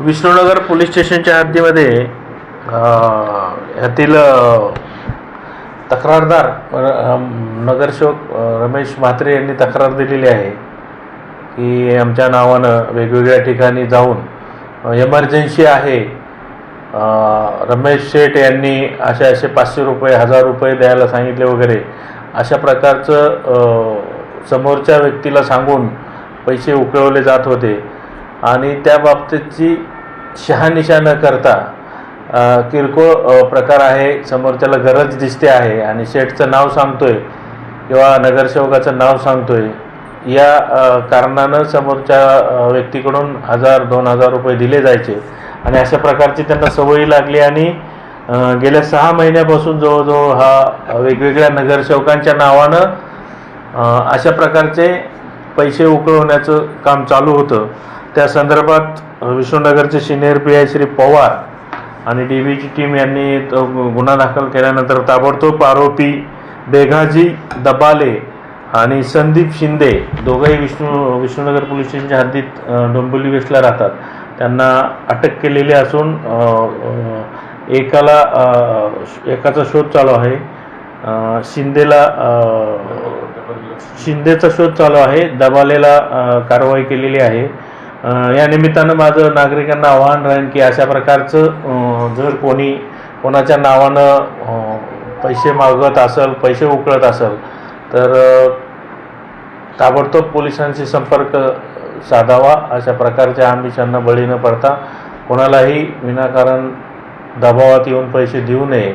Vishnunagar police स्टेशनच्या हद्दीमध्ये ह्यातील तक्रारदार नगरसेवक रमेश म्हात्रे यांनी तक्रार दिलेली आहे की आमच्या नावानं वेगवेगळ्या ठिकाणी जाऊन एमर्जन्सी आहे. रमेश शेठ यांनी असे असे पाचशे रुपये हजार रुपये द्यायला सांगितले वगैरे. अशा प्रकारचं समोरच्या व्यक्तीला सांगून पैसे उकळवले जात होते. आणि त्या बाबतीतची शहानिशा न करता किरकोळ प्रकार आहे. समोरच्याला गरज दिसते आहे आणि शेठचं नाव सांगतोय किंवा नगरसेवकाचं नाव सांगतोय. या कारणानं समोरच्या व्यक्तीकडून हजार दोन हजार रुपये दिले जायचे आणि अशा प्रकारची त्यांना सवयी लागली आणि गेल्या सहा महिन्यापासून जवळजवळ हा वेगवेगळ्या नगरसेवकांच्या नावानं अशा प्रकारचे पैसे उकळवण्याचं काम चालू होतं. त्या संदर्भात विष्णुनगरचे senior P I Shri Pawar आणि डी व्हीची टीम यांनी तो गुन्हा दाखल केल्यानंतर ताबडतोब आरोपी बेघाजी दबाले आणि संदीप शिंदे दोघंही विष्णू विष्णुनगर पोलीस स्टेशनच्या हद्दीत डोंबिवली वेस्टला राहतात. त्यांना अटक केलेली असून एकाला एकाचा शोध चालू आहे. शिंदेला शिंदेचा शोध चालू आहे. दबालेला कारवाई केलेली आहे. या निमित्तानं माझं नागरिकांना आवाहन राहील की अशा प्रकारचं जर कोणी कोणाच्या नावानं पैसे मागत असेल पैसे उकळत असेल तर ताबडतोब पोलिसांशी संपर्क साधावा. अशा प्रकारच्या आमिषांना बळी न पडता कोणालाही विनाकारण दबावात येऊन पैसे देऊ नये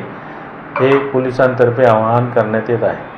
हे पोलिसांतर्फे आवाहन करण्यात येत आहे.